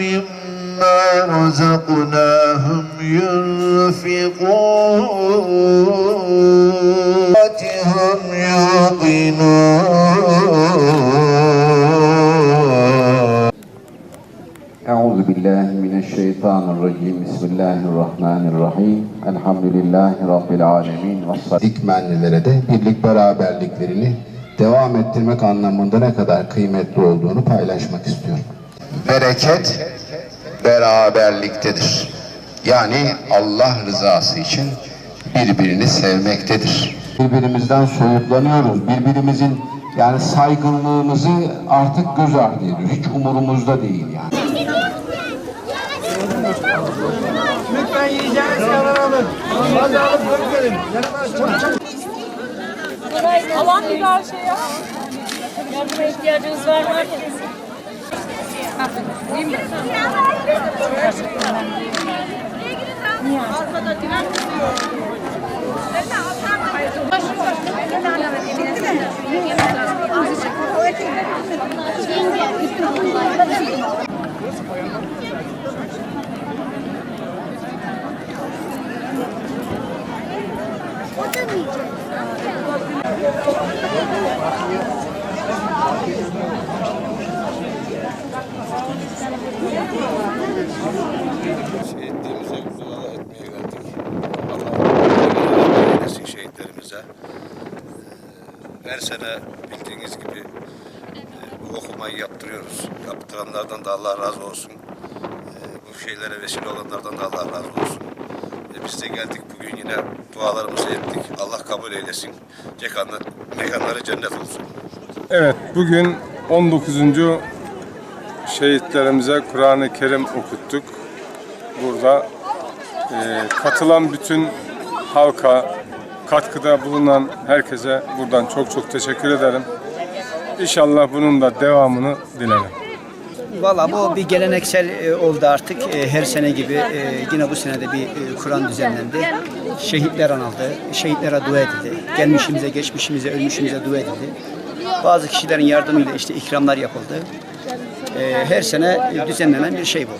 مما رزقناهم ينفقون هم يوقنون أعوذ بالله من الشيطان الرجيم بسم الله الرحمن الرحيم الحمد لله رب العالمين والصلاة dikmenlilere de birlik beraberliklerini devam ettirmek anlamında ne kadar kıymetli olduğunu paylaşmak istiyorum. Bereket beraberliktedir. Yani Allah rızası için birbirini sevmektedir. Birbirimizden soyutlanıyoruz. Birbirimizin yani saygınlığımızı artık göz ardı ediyoruz. Hiç umurumuzda değil yani. Lütfen yiyeceğiniz kadar alın. Hadi alıp verin. Alan bir daha şey ya. Yardıma ihtiyacınız var mı? Değil mi? Şehitliğimize dua etmeye geldik. Allah eylesin şehitlerimize. Ee, Her sene bildiğiniz gibi e, bu okumayı yaptırıyoruz. Yaptıranlardan da Allah razı olsun. Ee, Bu şeylere vesile olanlardan da Allah razı olsun. Ee, Biz de geldik bugün yine dualarımızı ettik. Allah kabul eylesin. Mekanları cennet olsun. Evet, bugün 19. şehitlerimize Kur'an-ı Kerim okuttuk. Burada e, katılan bütün halka, katkıda bulunan herkese buradan çok çok teşekkür ederim. İnşallah bunun da devamını dilerim. Valla bu bir geleneksel e, oldu artık. E, her sene gibi e, yine bu sene de bir e, Kur'an düzenlendi. Şehitler anıldı. Şehitlere dua edildi. Gelmişimize, geçmişimize, ölmüşümüze dua edildi. Bazı kişilerin yardımıyla işte ikramlar yapıldı. E, her sene düzenlenen bir şey bu.